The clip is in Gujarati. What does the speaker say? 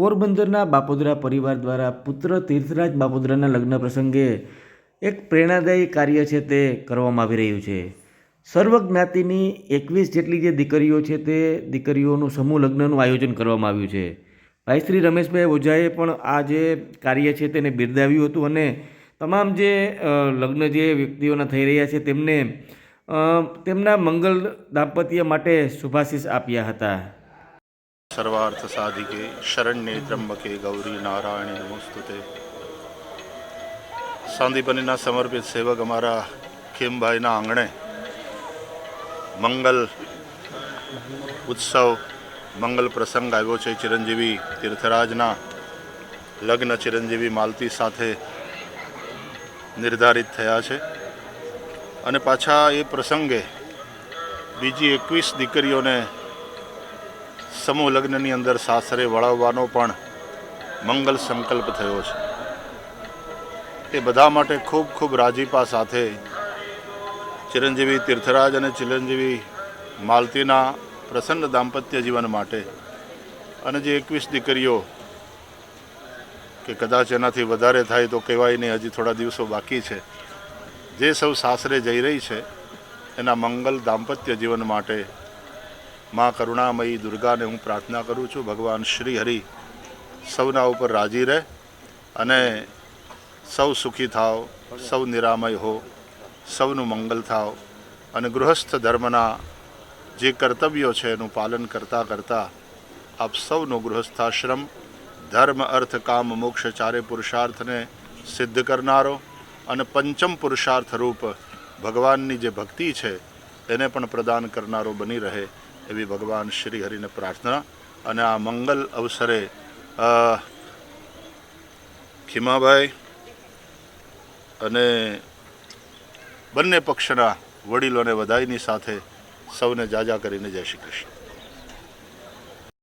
પોરબંદરના બાપોદરા પરિવાર દ્વારા પુત્ર તીર્થરાજ બાપોદરાના લગ્ન પ્રસંગે એક પ્રેરણાદાયી કાર્ય છે તે કરવામાં આવી રહ્યું છે. સર્વજ્ઞાતિની એકવીસ જેટલી જે દીકરીઓ છે તે દીકરીઓનું સમૂહ લગ્નનું આયોજન કરવામાં આવ્યું છે. ભાઈ શ્રી રમેશભાઈ ઓઝાએ પણ આ જે કાર્ય છે તેને બિરદાવ્યું હતું અને તમામ જે લગ્ન જે વ્યક્તિઓના થઈ રહ્યા છે તેમને તેમના મંગલ દાંપત્ય માટે શુભાશીષ આપ્યા હતા. સર્વાર્થ સાધિકે શરણ્ય ત્રંબકે ગૌરી નારાયણે નમસ્તુતે સાંદીપનીના સમર્પિત સેવક અમારા ખેમભાઈના આંગણે મંગલ ઉત્સવ મંગલ પ્રસંગ આવ્યો છે ચિરંજીવી તીર્થરાજના લગ્ન ચિરંજીવી માલતી સાથે નિર્ધારિત થયા છે અને પાછા એ પ્રસંગે બીજી એકવીસ દીકરીઓને સમૂહ લગ્નની અંદર સાસરે વળાવવાનો પણ મંગલ સંકલ્પ થયો છે. એ બધા માટે ખૂબ ખૂબ રાજીપા સાથે ચિરંજીવી તીર્થરાજ અને ચિરંજીવી માલતીના પ્રસન્ન દાંપત્ય જીવન માટે અને જે એકવીસ દીકરીઓ કે કદાચ એનાથી વધારે થાય તો કહેવાય નહીં, હજી થોડા દિવસો બાકી છે. જે સૌ સાસરે જઈ રહી છે, એના મંગલ દાંપત્ય જીવન માટે માં કરુણામયી દુર્ગાને હું પ્રાર્થના કરું છું, ભગવાન શ્રી હરિ સૌના ઉપર રાજી રહે અને સૌ સુખી થાવ, સૌ નિરામય હો, સૌનું મંગલ થાવ અને ગૃહસ્થ ધર્મના જે કર્તવ્યો છે એનું પાલન કરતાં કરતાં આપ સૌનો ગૃહસ્થાશ્રમ, ધર્મ, અર્થ, કામ, મોક્ષ ચારે પુરુષાર્થને સિદ્ધ કરનારો અને પંચમ પુરુષાર્થ રૂપ ભગવાનની જે ભક્તિ છે એને પણ પ્રદાન કરનારો બની રહે એવી ભગવાન શ્રી હરિને પ્રાર્થના અને આ મંગલ અવસરે ખીમાભાઈ અને બંને પક્ષના વડીલોને વધાઈની સાથે સૌને જાજા કરીને જય શ્રી કૃષ્ણ.